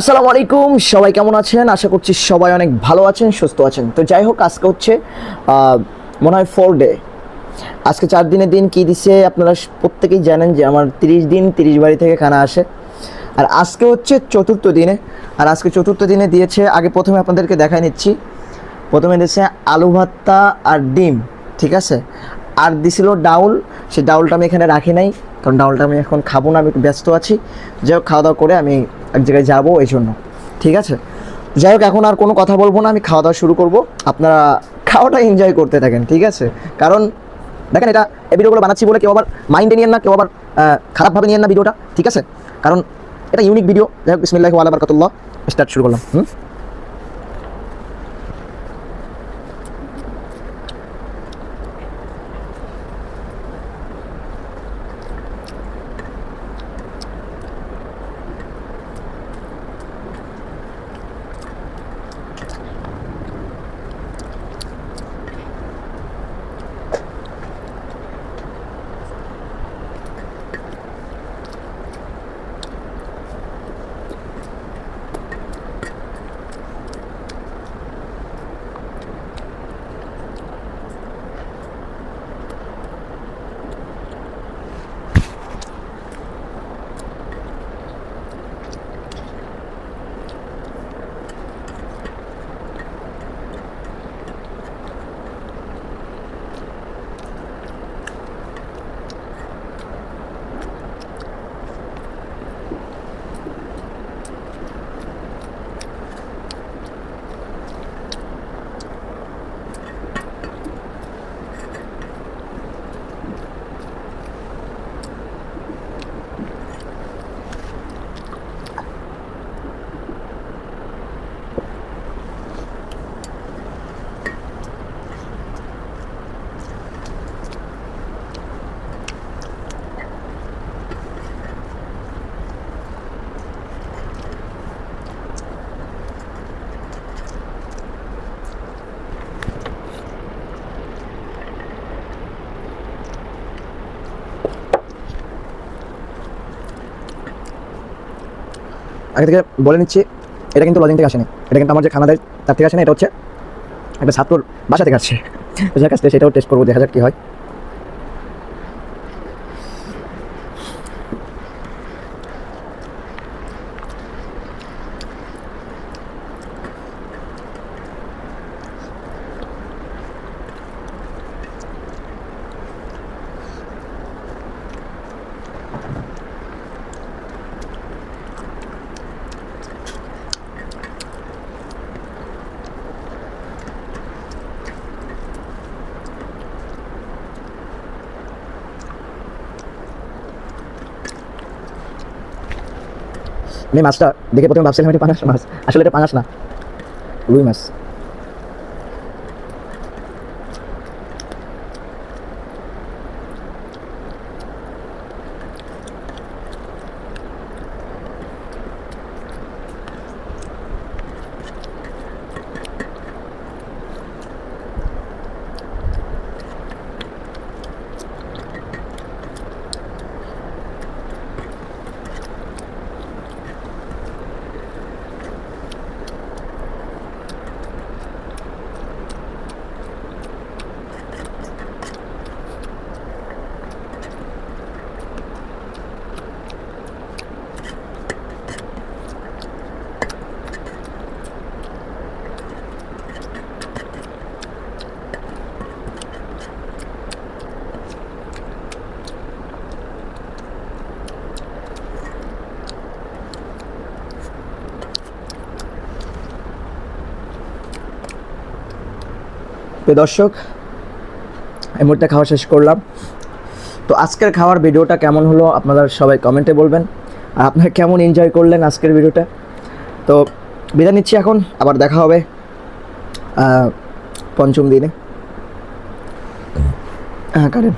আসসালামু আলাইকুম, সবাই কেমন আছেন? আশা করছি সবাই অনেক ভালো আছেন, সুস্থ আছেন। তো যাই হোক, আজকে হচ্ছে মনে হয় ফোর ডে আজকে চার দিনের দিন কি দিছে আপনারা প্রত্যেকেই জানেন যে আমার তিরিশ দিন তিরিশ বাড়ি থেকে খানা আসে। আর আজকে হচ্ছে চতুর্থ দিনে। আর আজকে চতুর্থ দিনে দিয়েছে, আগে প্রথমে আপনাদেরকে দেখাই নিচ্ছি। প্রথমে দিয়েছে আলু ভর্তা আর ডিম, ঠিক আছে? আর দিছিল ডাউল। সেই ডাউলটা আমি এখানে রাখি নাই, কারণ ডাউলটা আমি এখন খাব না, আমি একটু ব্যস্ত আছি। যাই হোক খাওয়া দাওয়া করে আমি এক জায়গায় যাব এই জন্য ঠিক আছে? যাই হোক এখন আর কোনো কথা বলব না, আমি খাওয়া দাওয়া শুরু করব। আপনারা খাওয়াটা এনজয় করতে থাকেন, ঠিক আছে? কারণ, দেখেন এটা, এই ভিডিওগুলো বানাচ্ছি বলে কেউ আবার মাইন্ডে নিয়েন না, কেউ আবার খারাপভাবে নিয়েন না ভিডিওটা ঠিক আছে? কারণ, এটা ইউনিক ভিডিও যাই হোক বিসমিল্লাহ আলাবার বারকাতুল্লাহ। স্টার্ট শুরু করলাম, হুম? আগে থেকে বলে নিচ্ছি, এটা কিন্তু লজিং থেকে আসেনি। এটা কিন্তু আমার যে খানা দেয় তার থেকে আসেনি, এটা হচ্ছে একটা ছাত্রর বাসা থেকে আসছে। যার কাছ থেকে সেটাও টেস্ট করব, দেখা যাক কী হয়। আমি মাছটা দেখে প্রথমে ভাবছিলাম এটা পাঙাশ মাছ আসলে এটা পাঙাশ না রুই মাছ প্রিয় দর্শক, এই মুহূর্তে খাওয়া শেষ করলাম। তো আজকের খাওয়ার ভিডিওটা কেমন হলো আপনারা সবাই কমেন্টে বলবেন। আর আপনারা কেমন এনজয় করলেন আজকের ভিডিওটা? তো বিদায় নিচ্ছি এখন, আবার দেখা হবে পঞ্চম দিনে। হ্যাঁ কারেন।